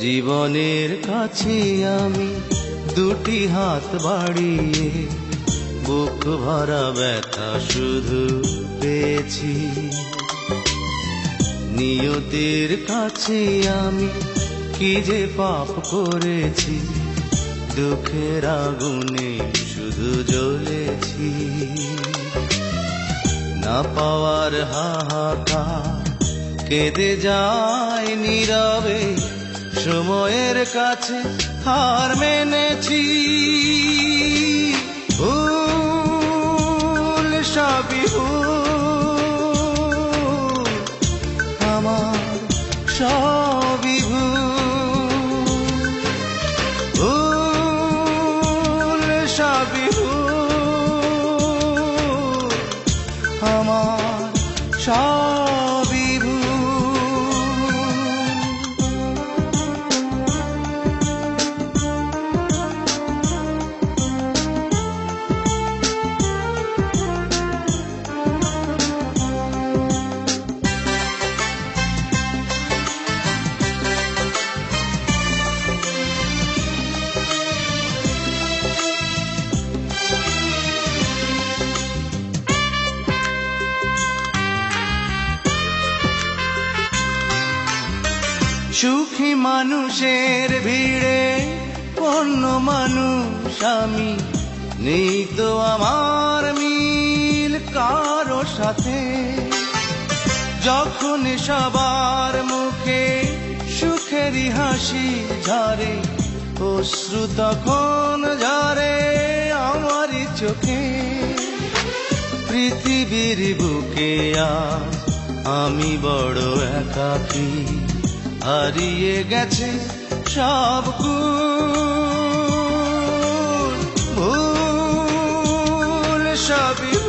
জীবনের কাছে আমি দুটি হাত বাড়িয়ে বুক ভরা ব্যথা শুধু পেয়েছি। নিয়তির কাছে আমি কি যে পাপ করেছি, দুঃখের আগুনে শুধু জ্বলেছি। না পাওয়ার হাহাকার কেঁদে যায় নীরবে সময়ের কাছে হার মেনেছি। ভুল সবই ভুল, আমার সবই ভুল। ভুল সবই ভুল, আমার সবই সুখী মানুষের ভিড়ে অন্য মানুষ আমি। নেই তো আমার মিল কারও সাথে। যখন সবার মুখে সুখেরই হাসি ঝরে, অশ্রু তখন ঝরে আমারই চোখে। পৃথিবীর বুকে আমি বড় একাকী। হারিয়ে গেছে সব গুণ। ভুল সবই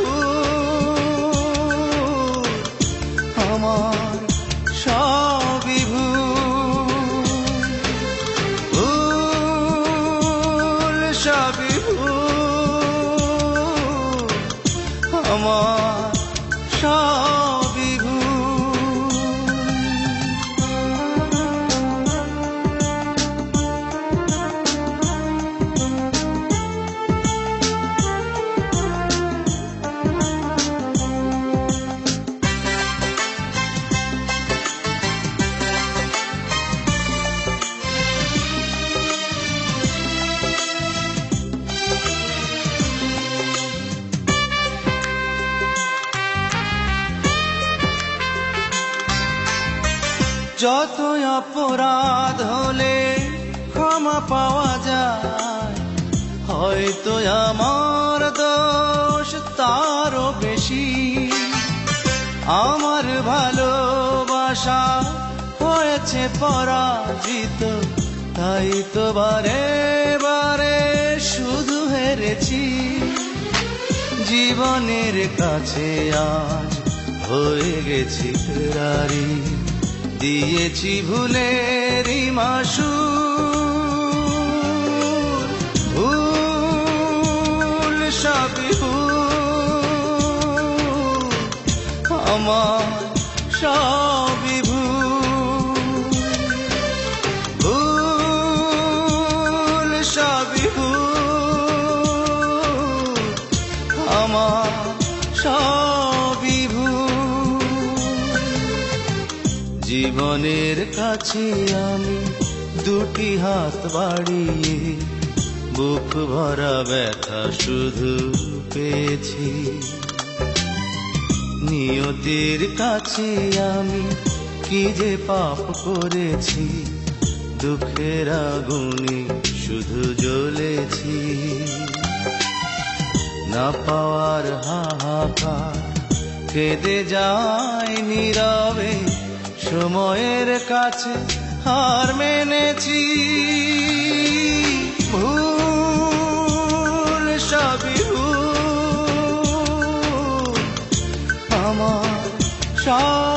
যত অপরাধ হলে ক্ষমা পাওয়া যায়। হয়তো আমার দোষ তারও বেশি। আমার ভালোবাসা হয়েছে পরাজিত, তাই তো বারে বারে শুধু হেরেছি। জীবনের কাছে আজ হয়ে গেছি ফেরারি। দিয়েছি ভুলেরই মাসু ভুল সবই ভুল আমার সবই ভুল। ভুল সবই ভুল আমার সবই জীবনের কাছে আমি দুটি হাত বাড়িয়ে বুক ভরা ব্যথা শুধু পেয়েছি। নিয়তির কাছে আমি কি যে পাপ করেছি, দুঃখের আগুনে শুধু জ্বলেছি। না পাওয়ার হাহাকার, কেঁদে যায় নীরবে সময়ের কাছে হার মেনেছি। ভুল সবই আমার সব